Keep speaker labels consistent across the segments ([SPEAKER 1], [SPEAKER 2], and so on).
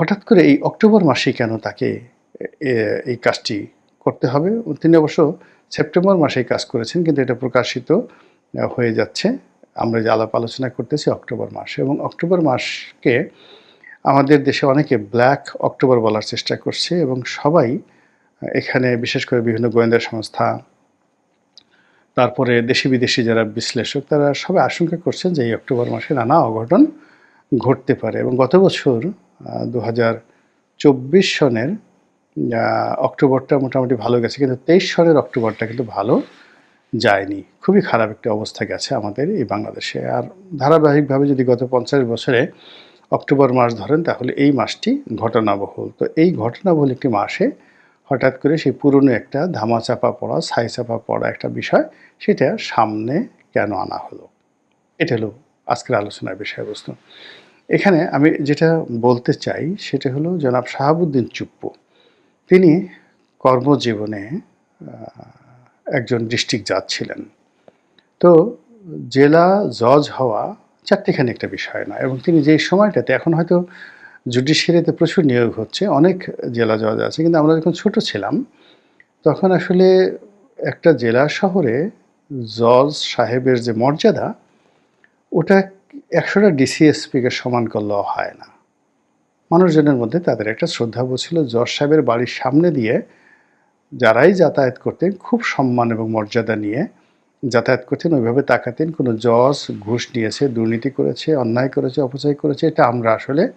[SPEAKER 1] হঠাৎ করে এই অক্টোবর মাসেই কেন তাকে এই কাজটি করতে হবে? তিনি অবশ্য সেপ্টেম্বর মাসেই কাজ করেছেন, কিন্তু এটা প্রকাশিত হয়ে যাচ্ছে। আমরা যে আলাপ আলোচনা করতেছি অক্টোবর মাসে, এবং অক্টোবর মাসকে আমাদের দেশে অনেকে ব্ল্যাক অক্টোবর বলার চেষ্টা করছে, এবং সবাই, এখানে বিশেষ করে বিভিন্ন গোয়েন্দা সংস্থা, তারপরে দেশি বিদেশি যারা বিশ্লেষক, তারা সবাই আশঙ্কা করছেন যে এই অক্টোবর মাসে নানা অঘটন ঘটতে পারে এবং গত বছর দু চব্বিশ সনের অক্টোবরটা মোটামুটি ভালো গেছে, কিন্তু তেইশ সনের অক্টোবরটা কিন্তু ভালো যায়নি। খুবই খারাপ একটা অবস্থা গেছে আমাদের এই বাংলাদেশে। আর ধারাবাহিকভাবে যদি গত পঞ্চাশ বছরে অক্টোবর মাস ধরেন, তাহলে এই মাসটি ঘটনাবহুল। তো এই ঘটনাবহুল একটি মাসে হঠাৎ করে সেই পুরনো একটা ধামাচাপা পড়া, ছাইচাপা পড়া একটা বিষয়, সেটা সামনে কেন আনা হলো? এটা হলো আজকের আলোচনার বিষয়বস্তু। এখানে আমি যেটা বলতে চাই সেটা হলো জনাব শাহাবুদ্দিন চুপ্পু। তিনি কর্মজীবনে একজন ডিস্ট্রিক্ট জাজ ছিলেন। তো জেলা জজ হওয়া চারটিখানি একটা বিষয় না এবং তিনি যেই সময়টাতে, এখন হয়তো জুডিশিয়ারিতে প্রচুর নিয়োগ হচ্ছে, অনেক জেলা জজ আছে, কিন্তু আমরা যখন ছোট ছিলাম, তখন আসলে একটা জেলা শহরে জজ সাহেবের যে মর্যাদা, ওটা একশোটা ডিসিএসপিকে সমান করলেও হয় না। মানুষজনের মধ্যে তাদের একটা শ্রদ্ধাবোধ ছিল। জজ সাহেবের বাড়ির সামনে দিয়ে যারাই যাতায়াত করতেন, খুব সম্মান এবং মর্যাদা নিয়ে যাতায়াত করতেন। ওইভাবে তাকাতেন, কোনো জজ ঘুষ নিয়েছে, দুর্নীতি করেছে, অন্যায় করেছে, অপচয় করেছে, এটা আমরা আসলে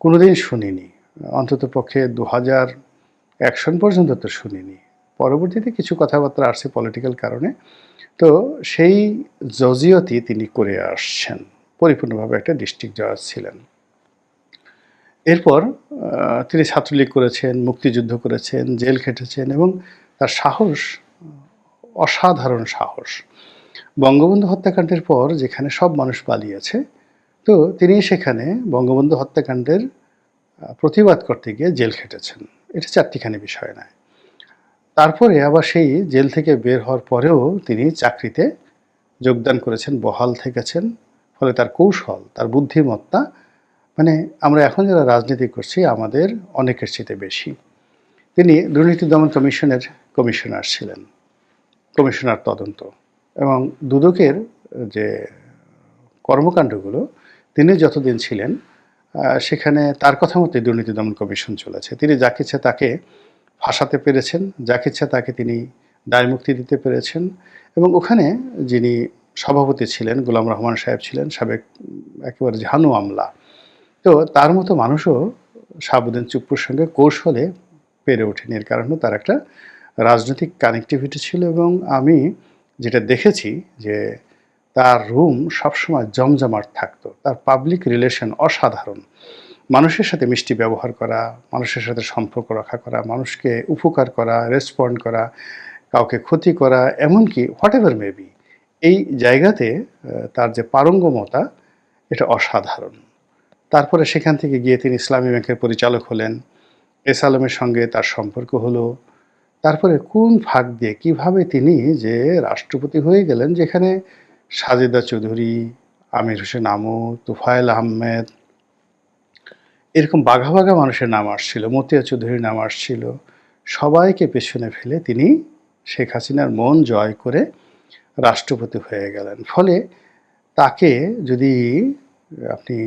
[SPEAKER 1] কোনোদিন শুনিনি। অন্তত পক্ষে দু হাজার এক সন পর্যন্ত তো শুনিনি। পরবর্তীতে কিছু কথাবার্তা আসছে পলিটিক্যাল কারণে। তো সেই জজিয়তি তিনি করে আসছেন। পরিপূর্ণভাবে একটা ডিস্ট্রিক্ট জজ ছিলেন। এরপর তিনি ছাত্রলীগ করেছেন, মুক্তিযুদ্ধ করেছেন, জেল খেটেছেন এবং তার সাহস, অসাধারণ সাহস। বঙ্গবন্ধু হত্যাকাণ্ডের পর যেখানে সব মানুষ পালিয়েছে, তো তিনি সেখানে বঙ্গবন্ধু হত্যাকাণ্ডের প্রতিবাদ করতে গিয়ে জেল খেটেছেন। এটা চারটিখানি বিষয় নয়। তারপরে আবার সেই জেল থেকে বের হওয়ার পরেও তিনি চাকরিতে যোগদান করেছেন, বহাল থেকেছেন। ফলে তার কৌশল, তার বুদ্ধিমত্তা মানে আমরা এখন যারা রাজনীতি করছি আমাদের অনেকের চেয়ে বেশি। তিনি দুর্নীতি দমন কমিশনের কমিশনার ছিলেন, কমিশনার তদন্ত। এবং দুদকের যে কর্মকাণ্ডগুলো, তিনি যতদিন ছিলেন সেখানে তার কথা মতোই দুর্নীতি দমন কমিশন চলেছে। তিনি যাকে ইচ্ছা তাকে ফাঁসাতে পেরেছেন, যাকে ইচ্ছা তাকে তিনি দায়মুক্তি দিতে পেরেছেন। এবং ওখানে যিনি সভাপতি ছিলেন, গোলাম রহমান সাহেব ছিলেন, সাবেক একেবারে ঝানু আমলা। তো তার মতো মানুষও সাবুদ্দিন চুপ্পুর সঙ্গে কৌশলে পেরে ওঠেনি। এর কারণ তার একটা রাজনৈতিক কানেক্টিভিটি ছিল এবং আমি যেটা দেখেছি যে তার রুম সবসময় জমজমাট থাকতো। তার পাবলিক রিলেশন অসাধারণ। মানুষের সাথে মিষ্টি ব্যবহার করা, মানুষের সাথে সম্পর্ক রক্ষা করা, মানুষকে উপকার করা রেসপন্ড করা, কাউকে ক্ষতি করা, এমনকি হোয়াট এভার মেবি এই জায়গাতে তার যে পারঙ্গমতা, এটা অসাধারণ। তারপরে সেখান থেকে গিয়ে তিনি ইসলামী ব্যাংকের পরিচালক হলেন। এস আলমের সঙ্গে তার সম্পর্ক হলো। তারপরে কোন ফাঁক দিয়ে, কীভাবে তিনি যে রাষ্ট্রপতি হয়ে গেলেন, যেখানে সাজেদা চৌধুরী, আমির হোসেন আমু, তুফায়েল আহমেদ, এরকম বাঘা বাঘা মানুষের নাম আসছিল, মতিয়া চৌধুরীর নাম আসছিল, সবাইকে পেছনে ফেলে তিনি শেখ হাসিনার মন জয় করে রাষ্ট্রপতি হয়ে গেলেন। ফলে তাকে যদি আপনি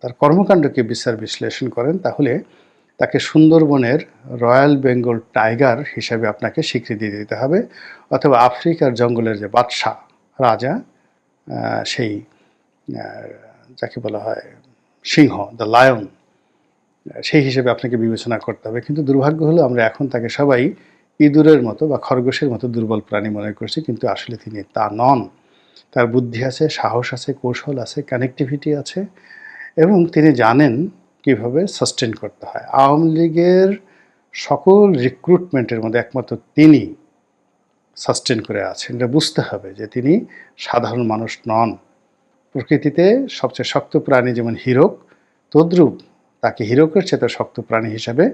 [SPEAKER 1] তার কর্মকাণ্ডকে বিচার বিশ্লেষণ করেন, তাহলে তাকে সুন্দরবনের রয়্যাল বেঙ্গল টাইগার হিসাবে আপনাকে স্বীকৃতি দিতে হবে, অথবা আফ্রিকার জঙ্গলের যে বাদশাহ, রাজা সেই যাকে বলা হয় সিংহ, দ্য লায়ন সেই হিসেবে আপনাকে বিবেচনা করতে হবে। কিন্তু দুর্ভাগ্য হলো আমরা এখন তাকে সবাই ইঁদুরের মতো বা খরগোশের মতো দুর্বল প্রাণী মনে করছি, কিন্তু আসলে তিনি তা নন। তার বুদ্ধি আছে, সাহস আছে, কৌশল আছে কানেক্টিভিটি আছে এবং তিনি জানেন কীভাবে সাস্টেন করতে হয়। আওয়ামী লীগের সকল রিক্রুটমেন্টের মধ্যে একমাত্র তিনি সাস্টেন করে আছেন। এটা বুঝতে হবে যে তিনি সাধারণ মানুষ নন। প্রকৃতিতে সবচেয়ে শক্ত প্রাণী যেমন হিরক, তদ্রূপ তাকে হিরকের চেয়ে শক্ত প্রাণী হিসাবে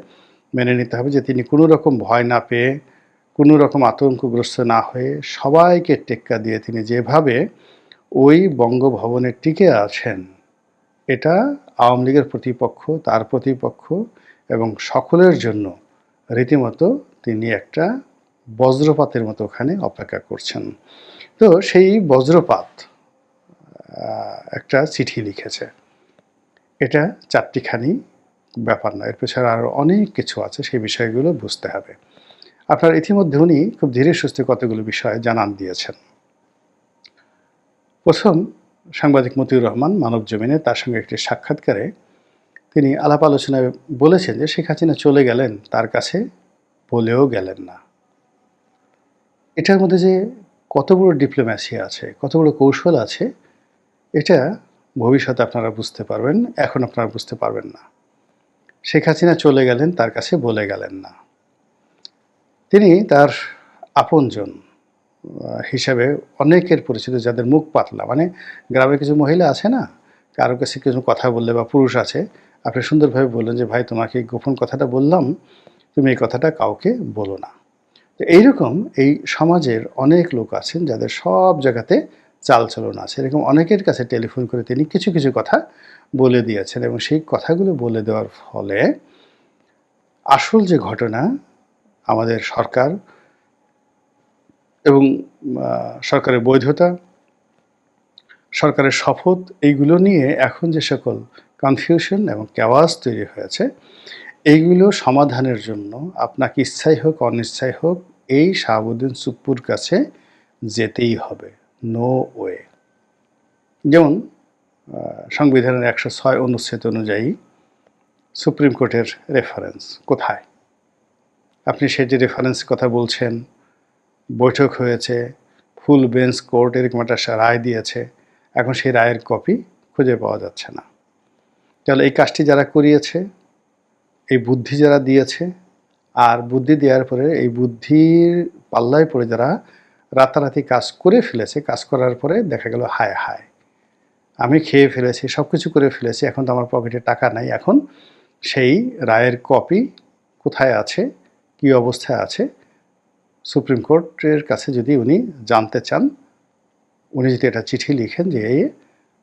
[SPEAKER 1] মেনে নিতে হবে যে তিনি কোনো রকম ভয় না পেয়ে, কোনো রকম আতঙ্কগ্রস্ত না হয়ে সবাইকে টেক্কা দিয়ে তিনি যেভাবে ওই বঙ্গভবনে টিকে আছেন, এটা আওয়ামী লীগের প্রতিপক্ষ, তার প্রতিপক্ষ এবং সকলের জন্য রীতিমতো তিনি একটা বজ্রপাতের মতো ওখানে অপেক্ষা করছেন। তো সেই বজ্রপাত একটা চিঠি লিখেছে। এটা চারটিখানি ব্যাপার না। এর পেছনে আরও অনেক কিছু আছে, সেই বিষয়গুলো বুঝতে হবে। আপনার ইতিমধ্যে উনি খুব ধীরে সুস্থে কতগুলো বিষয় জানান দিয়েছেন। প্রথম, সাংবাদিক মতিউর রহমান মানব জমিনে তার সঙ্গে একটি সাক্ষাৎকারে তিনি আলাপ আলোচনায় বলেছেন যে শেখ হাসিনা চলে গেলেন, তার কাছে বলেও গেলেন না। এটার মধ্যে যে কত বড় ডিপ্লোম্যাসি আছে, কত বড় কৌশল আছে, এটা ভবিষ্যতে আপনারা বুঝতে পারবেন, এখন আপনারা বুঝতে পারবেন না। শেখ হাসিনা চলে গেলেন, তার কাছে বলে গেলেন না। তিনি তার আপনজন হিসাবে অনেকের পরিচিত, যাদের মুখ পাতলা। মানে গ্রামে কিছু মহিলা আছে না, কারও কাছে কিছু কথা বললে বা পুরুষ আছে, আপনি সুন্দরভাবে বললেন যে, ভাই, তোমাকে গোপন কথাটা বললাম, তুমি এই কথাটা কাউকে বলো না। তো এইরকম এই সমাজের অনেক লোক আছেন, যাদের সব জায়গাতে চালচলন আছে। এরকম অনেকের কাছে টেলিফোন করে তিনি কিছু কিছু কথা বলে দিয়েছেন এবং সেই কথাগুলো বলে দেওয়ার ফলে আসল যে ঘটনা আমাদের সরকার এবং সরকারের বৈধতা, সরকারের শপথ, এইগুলো নিয়ে এখন যে সকল কনফিউশন এবং ক্যাওয়াজ তৈরি হয়েছে, এইগুলো সমাধানের জন্য আপনাকে ইচ্ছাই হোক, অনিচ্ছাই হোক, এই শাহাবুদ্দিন সুপ্পুর কাছে যেতেই হবে। নো ওয়ে যেমন সংবিধানের একশো ছয় অনুচ্ছেদ অনুযায়ী সুপ্রিম কোর্টের রেফারেন্স কোথায়? আপনি সেই যে রেফারেন্স কথা বলছেন, বৈঠক হয়েছে, ফুল বেঞ্চ কোর্ট এরকম একটা রায় দিয়েছে, এখন সেই রায়ের কপি খুঁজে পাওয়া যাচ্ছে না। তাহলে এই কাজটি যারা করিয়েছে, এই বুদ্ধি যারা দিয়েছে, আর বুদ্ধি দেওয়ার পরে এই বুদ্ধির পাল্লায় পড়ে যারা রাতারাতি কাজ করে ফেলেছে, কাজ করার পরে দেখা গেল, হায় হায়। আমি খেয়ে ফেলেছি সব কিছু করে ফেলেছি, এখন তো আমার পকেটে টাকা নাই। এখন সেই রায়ের কপি কোথায় আছে, কী অবস্থায় আছে, সুপ্রিম কোর্টের কাছে যদি উনি জানতে চান, উনি যদি একটা চিঠি লিখেন যে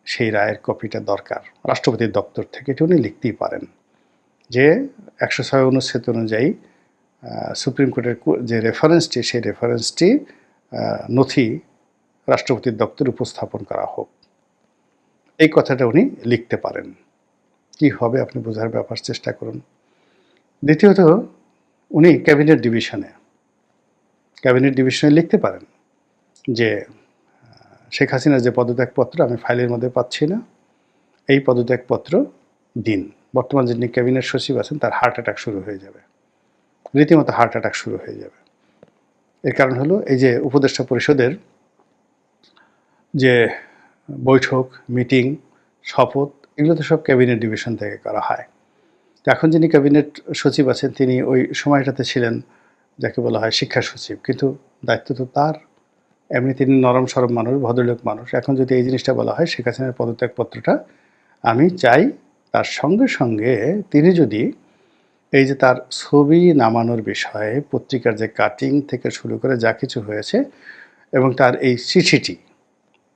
[SPEAKER 1] সেই রায়ের কপিটা দরকার। রাষ্ট্রপতির দপ্তর থেকে এটি উনি লিখতেই পারেন। যে একশো ছয় অনুচ্ছেদ অনুযায়ী সুপ্রিম কোর্টের যে রেফারেন্সটি সেই রেফারেন্সটি নথি রাষ্ট্রপতির দপ্তরে উপস্থাপন করা হোক। এই কথাটা উনি লিখতে পারেন। কি হবে আপনি বোঝার ব্যাপার, চেষ্টা করুন। দ্বিতীয়ত, উনি ক্যাবিনেট ডিভিশনে ক্যাবিনেট ডিভিশনে লিখতে পারেন যে শেখ হাসিনার যে পদত্যাগপত্র, আমি ফাইলের মধ্যে পাচ্ছি না। এই পদত্যাগপত্র দিন। বর্তমান যিনি ক্যাবিনেট সচিব আছেন, তার হার্ট অ্যাটাক শুরু হয়ে যাবে। রীতিমতো হার্ট অ্যাটাক শুরু হয়ে যাবে। এর কারণ হলো এই যে উপদেষ্টা পরিষদের যে বৈঠক, মিটিং, শপথ, এগুলো তো সব ক্যাবিনেট ডিভিশন থেকে করা হয়। এখন যিনি ক্যাবিনেট সচিব আছেন, তিনি ওই সময়টাতে ছিলেন যাকে বলা হয় শিক্ষা সচিব। কিন্তু দায়িত্ব তো তার। এমনি তিনি নরম সরম মানুষ, ভদ্রলোক মানুষ। এখন যদি এই জিনিসটা বলা হয়, শেখ হাসিনার পদত্যাগপত্রটা, আমি চাই তার সঙ্গে সঙ্গে তিনি যদি এই যে তার ছবি নামানোর বিষয়ে পত্রিকার যে কাটিং থেকে শুরু করে যা কিছু হয়েছে এবং তার এই চিঠিটি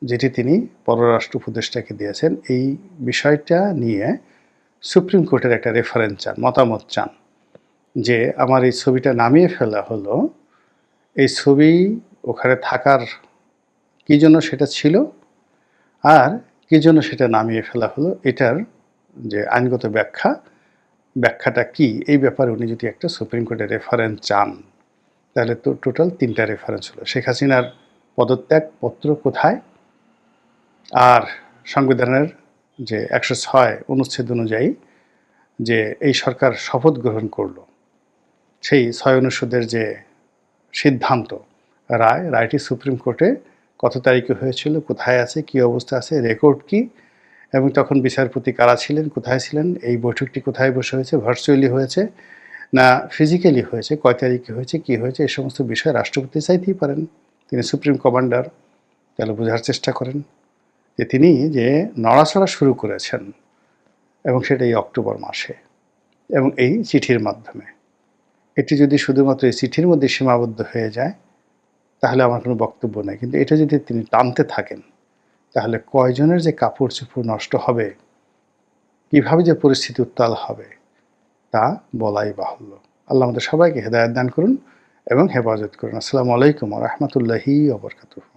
[SPEAKER 1] যেটি তিনি পররাষ্ট্র উপদেষ্টাকে দিয়েছেন, এই বিষয়টা নিয়ে সুপ্রিম কোর্টের একটা রেফারেন্স চান, মতামত চান যে আমার এই ছবিটা নামিয়ে ফেলা হলো, এই ছবি ওখানে থাকার কী জন্য সেটা ছিল আর কী জন্য সেটা নামিয়ে ফেলা হলো, এটার যে আইনগত ব্যাখ্যা ব্যাখ্যাটা কি? এই ব্যাপারে উনি যদি একটা সুপ্রিম কোর্টে রেফারেন্স চান, তাহলে তো টোটাল তিনটা রেফারেন্স হলো। শেখ হাসিনার পদত্যাগপত্র কোথায়? আর সংবিধানের যে একশো ছয় অনুচ্ছেদ অনুযায়ী যে এই সরকার শপথ গ্রহণ করল, সেই ছয় অনুচ্ছেদের যে সিদ্ধান্ত, রায়, রায়টি সুপ্রিম কোর্টে কত তারিখে হয়েছিল, কোথায় আছে, কি অবস্থা আছে রেকর্ড কি এবং তখন বিচারপতি কারা ছিলেন, কোথায় ছিলেন, এই বৈঠকটি কোথায় বসে হয়েছে ভার্চুয়ালি হয়েছে, না ফিজিক্যালি হয়েছে, কয় তারিখে হয়েছে, কি হয়েছে, এই সমস্ত বিষয় রাষ্ট্রপতি চাইতেই পারেন। তিনি সুপ্রিম কমান্ডার, তাহলে বোঝার চেষ্টা করেন যে তিনি যে নড়াচড়া শুরু করেছেন, এবং সেটা এই অক্টোবর মাসে, এবং এই চিঠির মাধ্যমে। এটি যদি শুধুমাত্র এই চিঠির মধ্যে সীমাবদ্ধ হয়ে যায়, তাহলে আমার কোনো বক্তব্য নেই, কিন্তু এটা যদি তিনি টানতে থাকেন তাহলে কয়জনের যে কাপড় চোপড় নষ্ট হবে? কীভাবে যে পরিস্থিতি উত্তাল হবে? তা বলাই বাহুল্য। আল্লাহ আমাদের সবাইকে হেদায়ত দান করুন এবং হেফাজত করুন। আসসালামু আলাইকুম রহমতুল্লাহি ওবরকাতুহ